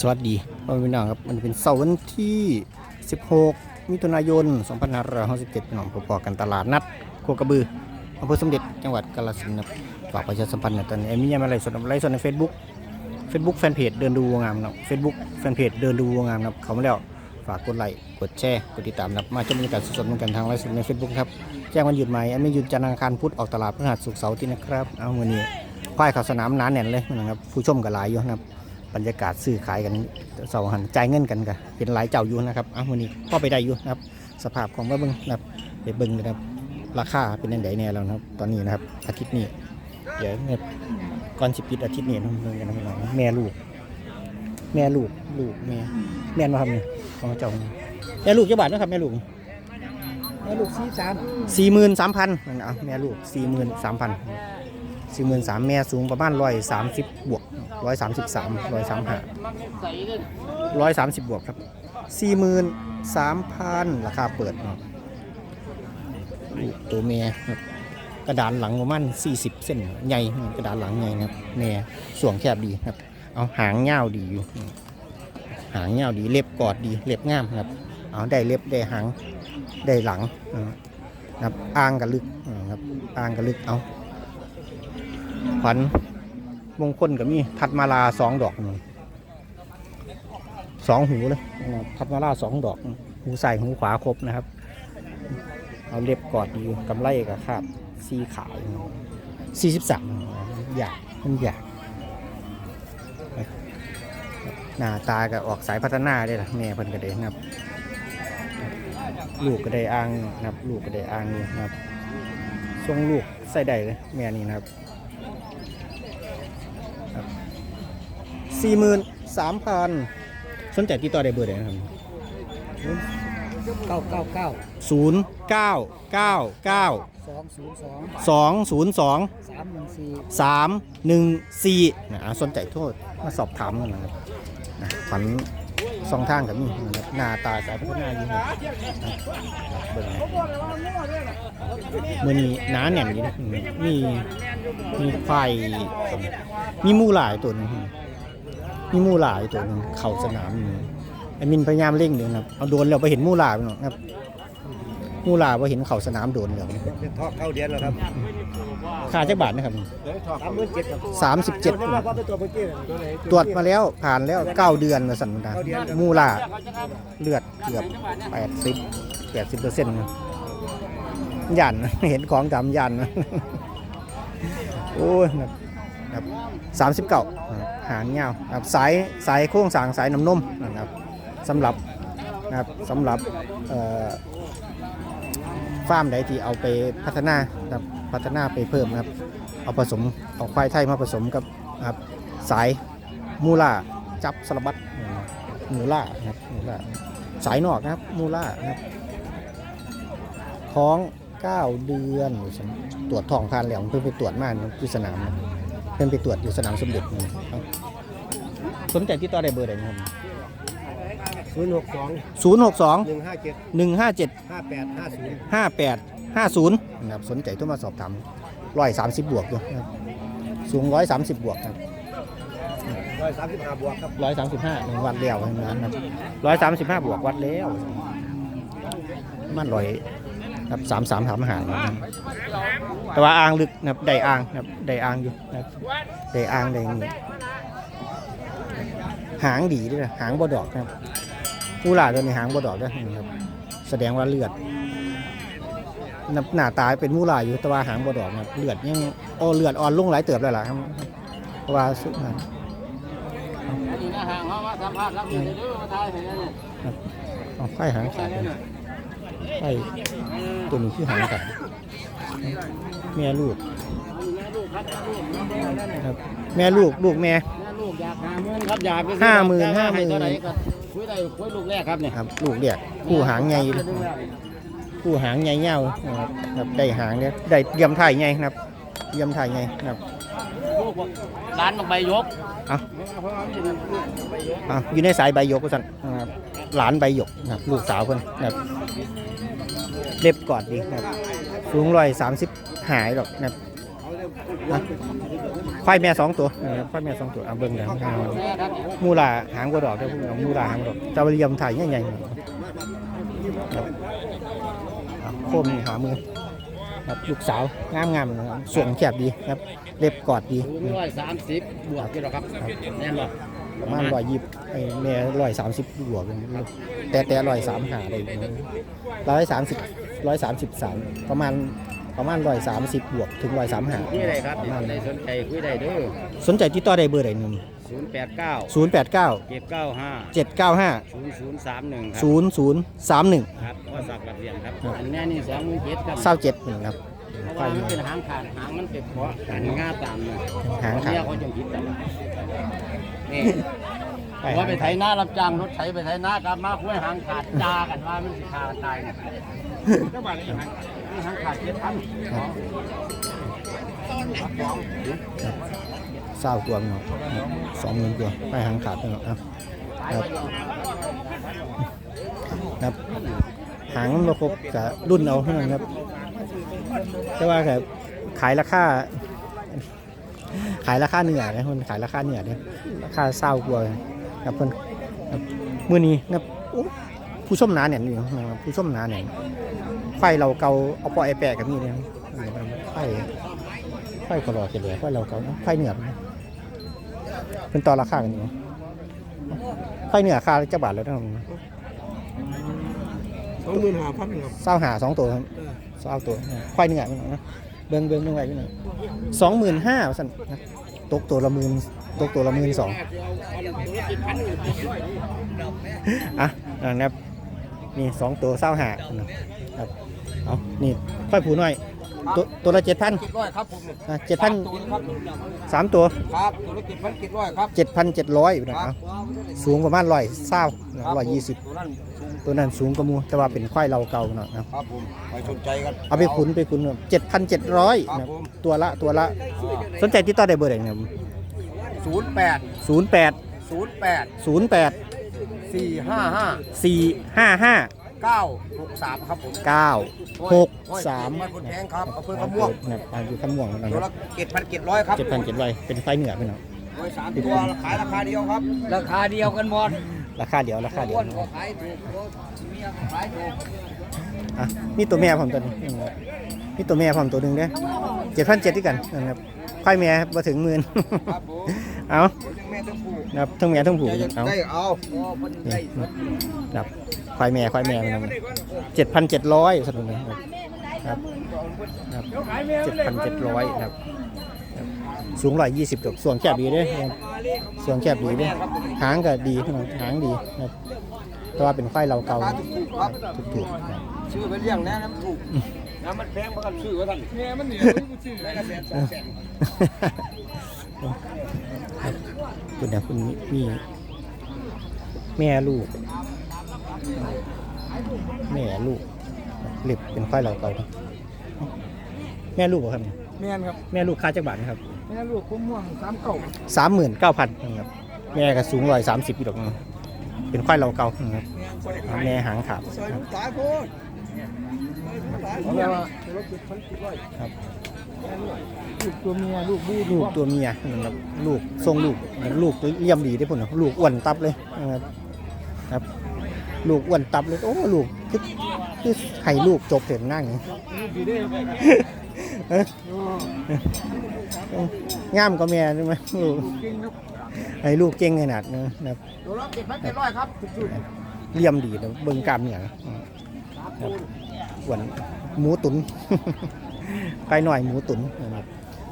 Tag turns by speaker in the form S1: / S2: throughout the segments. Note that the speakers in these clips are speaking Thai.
S1: สวัสดีพ่อพี่น้องครับมันเป็นเสาร์วันที่ 16 มิถุนายน 2567พี่น้องพบกันตลาดนัดโคกระบืออำเภอสมเด็จจังหวัดกาฬสินธุ์ฝากประชาสัมพันธ์หนะตอนนี้เอ็มมี่ยังมาไลฟ์สดไลฟ์สดใน Facebook Facebook แฟนเพจเดินดูวัวงามนะครับ Facebook แฟนเพจเดินดูวัวงามนะครับเขามาแล้วฝากกดไลค์กดแชร์กดติดตามนะครับมาชมบรรยากาศสดๆเหมือนกันทางไลฟ์สดใน Facebook ครับแจ้งวันหยุดใหม่แอมมี่หยุดจันทร์อังคารพุธออกตลาดพฤหัสศุกร์เสาร์ที่นะครับเอาวันนี้ควายข่าวสนามหนาแน่นเลยนะครับผู้ชมก็หลายอยู่นะครับ บรรยากาศซื้อขายกันเสาหันจ่ายเงินกันกันเห็นหลายเจ้าอยู่นะครับอะวันนี้ก็ไปได้อยู่นะครับ สภาพของว่าเบิ้งนะครับไปเบิ้งเลยนะครับราคาเป็นยังไงแน่แล้วนะครับ ตอนนี้นะครับ อาทิตย์นี้เดี๋ยวเนี่ยก่อนสิปิดอาทิตย์นี้นะครับเบิ่งกันนะครับแม่ลูก แม่ลูกลูกแม่แม่นมาครับเนี่ยของเจ้าแม่ลูกจะบาทนะครับแม่ลูก
S2: แม่ลูกสี่สาม
S1: สี่หมื่นสามพันนั่นนะแม่ลูกสี่หมื่นสามพัน สี่หมื่นสามแม่สูงประมาณร้อยสามสิบบวกร้อยสามสิบสามร้อยสามห้าร้อยสามสิบบวกครับสี่หมื่นสามพันราคาเปิดเนาะตัวแม่ครับกระดานหลังประมาณสี่สิบเส้นใหญ่กระดานหลังใหญ่นะครับแม่ส่วงแคบดีครับ เอาหางเงาวดีอยู่ หางเงาวดีเล็บกอดดีเล็บงามครับ เอาได้เล็บได้หางได้หลังนะครับอ้างกับลึกนะครับอ้างกับลึกเอา ขวัญมงคลกับมีทัดมาลาสองดอกนี่สองหูเลยทัดมาลาสองดอก หูใส่หูขวาครบนะครับ เอาเล็บกอดดีกำไรกับคาบซีขาวสี่สิบสามอยากมันอยากหน้าตาก็ออกสายพัฒนาได้ละแม่เพิ่นก็เด้นะครับ ลูกก็ได้อ้างนะครับ ลูกก็ได้อ้างอยู่นะครับทรงลูกใส่ได้เลยแม่นี่นะครับ สี่หมื่นสามพันสนใจติดต่อได้เบอร์ใดนะครับ
S2: เก้าเก้าเก้า
S1: ศูนย์เก้าเก้าเก้า
S2: สองศูนย์สอง
S1: สองศูนย์สอง
S2: สามหนึ่งสี่
S1: สามหนึ่งสี่นะอะสนใจโทษมาสอบถามกันนะครับนะฝันสองทางกับนี่นะครับหน้าตาสายพัฒนาอยู่นะครับนะเบิ่งนะมื่อนี้หนาแน่นอยู่นะอืมมีมีไฟมีหมูหลายตัวหนึง มีหมูหลายตัวหนึงเข่าสนามนี่ไอ้มินพยายามเร่งเดี๋ยวนะครับเอาโดนแล้วไปเห็นหมูหลายไปหน่อยนะครับหมูหลายไปเห็นเข่าสนามโดนแล้ว
S2: เป็นทอดเข้าเดียนแล้วครับ
S1: ค่าจักบาทนะครับ
S2: เดี๋ยวทอดสามหมื่นเจ็ดครับ
S1: สามสิบเจ็ด
S2: นั่นแหละว่าเป็นตัวเมื่อกี้น่ะตัวไหน
S1: ตรวจมาแล้วผ่านแล้วเก้าเดือนมาสันดา
S2: เก้าเดือน
S1: มูลาเลือดเกือบแปดสิบแปดสิบเปอร์เซ็นต์ยัน เห็นของดำยัน โอ้ยนะ ครับสามสิบเก้าหางเงาวครับสายสายโค้งสางสายน้ำนมนะครับสำหรับนะครับสำหรับเอ่อฟาร์มใดที่เอาไปพัฒนาครับพัฒนาไปเพิ่มครับเอาผสมเอาควายไทยมาผสมกับครับสายมูล่าจับสลับบัดมูล่านะครับมูล่าสายนอกนะครับมูล่านะครับท้อง 9 เดือนตรวจท้องผ่านแล้วเพิ่งไปตรวจมาที่สนามนะ เพิ่งไปตรวจอยู่สนามสมเด็จนะครับสนใจที่ต่อได้เบอร์ใดนะครับ
S2: ศูนย์หกสอง
S1: ศูนย์หกสอง
S2: หนึ่งห้าเจ็ด
S1: หนึ่งห้าเจ็ด
S2: ห้าแปดห้าศูนย์
S1: ห้าแปดห้าศูนย์นะครับสนใจโทรมาสอบถามร้อยสามสิบบวกอยู่นะครับสูงร้อยสามสิบบวกครับ
S2: ร้อยสามสิบห้าบวกครับ
S1: ร้อยสามสิบห้าวัดแล้วนะครับร้อยสามสิบห้าบวกวัดแล้วมันร้อย ครับสามสามสามหารนะครับแต่ว่าอ่างลึกนะครับได้อ่างนะครับได้อ่างอยู่นะครับได้อ่างได้นี่หางดีด้วยนะหางบดอกนะครับมูหลาตัวนี้หางบดอกด้วยนะครับ แสดงว่าเลือดหน้าหน้าตาเป็นมูหลาอยู่แต่ว่าหางบดอกนะครับเลือดยังโอ้เลือดอ่อนลงหลายเติบแล้วล่ะครับเพราะว่าสุดนั้น
S3: อันนี้นะฮะเขามาสัมภาษณ์รับผิดเด้อมาทายให้นั่นน่ะ
S1: เอาไข่หางขาดเลย ไข่ตัวนี้คือหางขาดแม่ลูก
S3: อันนี้แม่ลูกครับลูกแม่นั่นน่ะ
S1: ครับแม่ลูกลูกแม่
S3: แม่ลูกอยากหาเงินครับอยากไป
S1: ห้าหมื่น
S3: แต่ว่
S1: ห้าหมื่น
S3: ใเท่ไหร่ก็คุยได้คุยลูกแรกครับเนี่ย
S1: ครับลูกเรียกผู้หางใหญ่เลยผู้หางใหญ่เงานะครับครับได้หางเนี่ยได้เยี่ยมถ่ายใหญ่นะครับเยี่ยมถ่ายใหญ่นะครับ
S3: ลูกบอกร้านต้องใบยก
S1: เอา
S3: เพราะว่ามันจะเป็นลูกใบยก
S1: อะอยู่ในสายใบหยกก็สั่นนะครับหลานใบหยกนะครับลูกสาวคนนะครับ เล็บกอดดีนะครับ สูงร้อยสามสิบหายหรอกนะครับนะควายแม่สองตัวเออควายแม่สองตัวเอาเบิ่งแล้วเอามูลาหางกระดอกเด้อพวกเรามูลาหางกระดอกเจ้าเรียมถ่ายใหญ่ๆครับเอาโคมนี่หามือครับลูกสาวงามๆนะครับส่วนแคบดีครับ เล็บกอดดี
S3: ศูนย์ร้อยสามสิบบวกกี่หรอครับแน่นบ่
S1: ประมาณร้อยยี่ไอ้แม่ร้อยสามสิบบวกแต่แต่ร้อยสามหาได้ร้อยสามสิบ ร้อยสามสิบสามประมาณประมาณร้อยสามสิบบวกถึงร้อยสามหา
S3: นี่เลยครับในสนใจคุยได้เด้อ
S1: สนใจติดต่อได้เบอร์ใดหนึ่ง
S3: ศูนย์แปดเก้า
S1: ศูนย์แปดเก้า
S3: เจ็ดเก้าห้า
S1: เจ็ดเก้าห้า
S3: ศูนย์ศูนย์สามหนึ่งครับ
S1: ศูนย์ศูนย์สามหนึ่ง
S3: ครับว่าสักหลักเหรียญครับอันนี้นี่สองหมื่นเจ็ดครับ
S1: เศร้าเจ็ดหนึ่งครับ
S3: เพราะว่ามันเป็นหางขาดหางมันเป็นเพราะหันง่าตามเลย
S1: หางขาด
S3: เนี่ยเขาจะคิดกันนี่ ว่าไปไถนารับจ้างรถไถไปไถนากลับมาคุยหางขาดจากันว่ามันสิขาดตายเนี่ยก็บาดนี้หางขาดเจ็ดพัน
S1: เศร้าตัวเนาะสองหมื่นตัวไปหางขาดเนาะครับครับครับหางมันบ่ครบกับรุ่นเอาเท่านั้นครับแต่ว่าแบบขายราคาขายราคาเหนือนะคนขายราคาเหนือเนี่ยราคาเศร้ากว่า ครับเพิ่นครับมื้อนี้นะครับโอ้ผู้ชมหนาเนี่ยนี่นะครับผู้ชมหนาเนี่ยไฟเราเกาเอาปล่อยไอแปะกับนี่เนี่ยไฟไฟก็รอเฉลี่ยไฟเราเกาไฟเหนือเป็นต่อราคากันอยู่ไฟเหนือค่าจะบาทแล้วนะครับ
S2: สองหมื่นห้าพันครับ
S1: เศร้าหาสองตัวครับเศร้าตัวไฟเหนือนะเบิ้งเบิ้งเบิ้งไว้พี่น้องสองหมื่นห้าสั่นนะ ตกตัวละหมื่นตกตัวละหมื่นสองอะนะครับนี่สองตัวเศร้าหาครับเอานี่ค่อยผูน่อย ตัวตัวละเจ็ดพัน
S2: เจ็ดร้อยครับผม
S1: เจ็ดพัน
S2: ครับ
S1: สามตัว
S2: ครับตัวละเจ็ดพันเจ็ดร้อยครับ
S1: เจ็ดพันเจ็ดร้อยนะเอาสูงประมาณร้อยเศร้าร้อยยี่สิบ
S2: ตัวนั้นสูง
S1: ตัวนั้นสูงกว่าหมูแต่ว่าเป็นควายเราเก่าหน่อยนะครับ
S2: ครับผมไปสนใจกัน
S1: เอาไปขุนไปขุนเจ็ดพันเจ็ดร้อย
S2: ครับผม
S1: ตัวละตัวละสนใจติดต่อได้เบอร์ไหนครับ
S2: ศูนย์แปด
S1: ศูนย์แปด
S2: ศูนย์แปด
S1: ศูนย์แปด
S2: สี่ห้าห้า
S1: สี่ห้าห้า
S2: เก้าหกสามครับผม
S1: เก้าหกสาม
S2: บ้านคนแพงครับอำเภอขม่วง
S1: นะครับอ่าอยู่ขม่วงนะค
S2: ตัว
S1: รับ
S2: ละเจ็ดพันเจ็ดร้อยครับ
S1: เจ็ดพันเจ็ดร้อยเป็นไฟเหนือพี่น้อง
S2: โดยสามตัวขายราคาเดียวครับ
S3: ราคาเดียวกันหมด
S1: ราคาเดียวราคาเดียว
S3: อ้วนก็ขายถูกเมียก็ขายถูก
S1: อะนี่ตัวแม่ผมตัวนี้นี่ตัวแม่ผมตัวหนึ่งเด้เจ็ดพันเจ็ดที่กันนะครับไฟแม่มาถึงหมื่น
S2: ครับผม
S1: เอา
S2: เดี๋ยวจังแม่ต้องผูก
S1: นะครับทั้งแม่ทั้งผูกเอา
S2: ได้เอา
S1: นี่นะครับ ควายแม่ควายแม่มันเจ็ดพันเจ็ดร้อยสนุนนะครับครับครับเจ็ดพันเจ็ดร้อยครับครับสูงร้อยยี่สิบตัวส่วนแคบดีเด้นะครับส่วนแคบดีเด้หางก็ดีนะครับหางดีนะครับแต่ว่าเป็นควายเราเก่า
S2: ราคาถูกๆครับ
S1: ถูกๆนะครับ
S2: ชื่อไปเลี้ยงแนะน้ำถูกน้ำมันแพงเพราะกันชื่อว่าท่านแม่มันเหนียวชื่อแม่กระแสนสองแสน
S1: คุณนะคุณมีแม่ลูก แม่ลูกเล็บเป็นควายเราเก่าครับแม่ลูกเหรอครับเนี่ย
S2: แม่นครับ
S1: แม่ลูกค่าจักบาทนะครับ
S2: แม่ลูกผมม่วงสามเก่า
S1: สามหมื่นเก้าพันครับแม่ก็สูงร้อยสามสิบกิโลนะครับเป็นควายเราเก่านะครับแม่หางขาด
S2: ซอย
S1: ครับ
S2: ลูกตายโพดเอาแล้วว่าตัวละเจ็ดพันเจ็ดร้อย
S1: ครับ
S2: ลูกตัวเมียลูกบู
S1: ลูกตัวเมียนะครับลูกทรงลูกลูกตัวเลี่ยมดีได้ผลนะลูกอ้วนตับเลยนะครับครับ ลูกอ้วนตับเลยโอ้ลูกคือคือให้ลูกจบเสร็จนั่งอย่ามก็แม่ใช่ไหมลูก
S2: เก่งครับ
S1: ให้ลูกเก่งขนาดนะครับ
S2: ตัวละเจ็ดพันเจ็ดร้อยครับ
S1: เลี่ยมดีนะเบิ่งกล้ามเนี่ยนะครับอ้วนหมูตุนไก่หน่อยหมูตุนนะครับ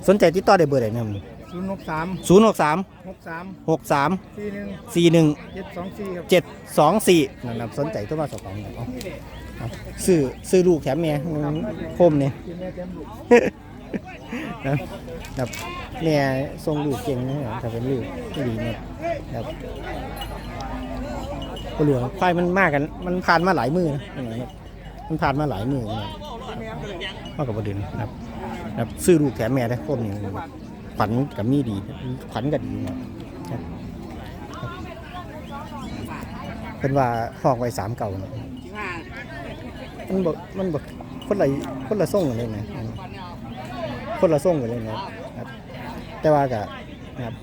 S1: สนใจติดต่อได้เบอร์ไหนนะ
S2: ศูนย์หกสาม
S1: ศูนย์หกสาม
S2: หกสาม
S1: หกสาม
S2: สี่หนึ่ง
S1: สี่หนึ่ง
S2: เจ็ดสองสี่ครับ
S1: เจ็ดสองสี่นะครับสนใจโทรมาสอบถามกันเอาเอาซื้อซื้อลูกแถมแม่โคมเนี่ย
S2: กินแม่เต็มลูก
S1: นะครับแม่ทรงลูกเก่งนะครับถ้าเป็นลูกที่ดีนะครับก็หลวงควายมันมากกัน มันผ่านมาหลายมือนะนะครับมันผ่านมาหลายมือนะครับมากกับประเด็นนะครับนะครับซื้อลูกแถมแม่ได้โคมนี่นะครับ ขวัญกับมีดีขวัญกับดีเนาะเป็นว่าห้องไว้สามเก่านะมันบอกมันบอกคนละคนละส่งกันเลยนะอืมคนละส่งกันเลยนะแต่ว่าก็ครับ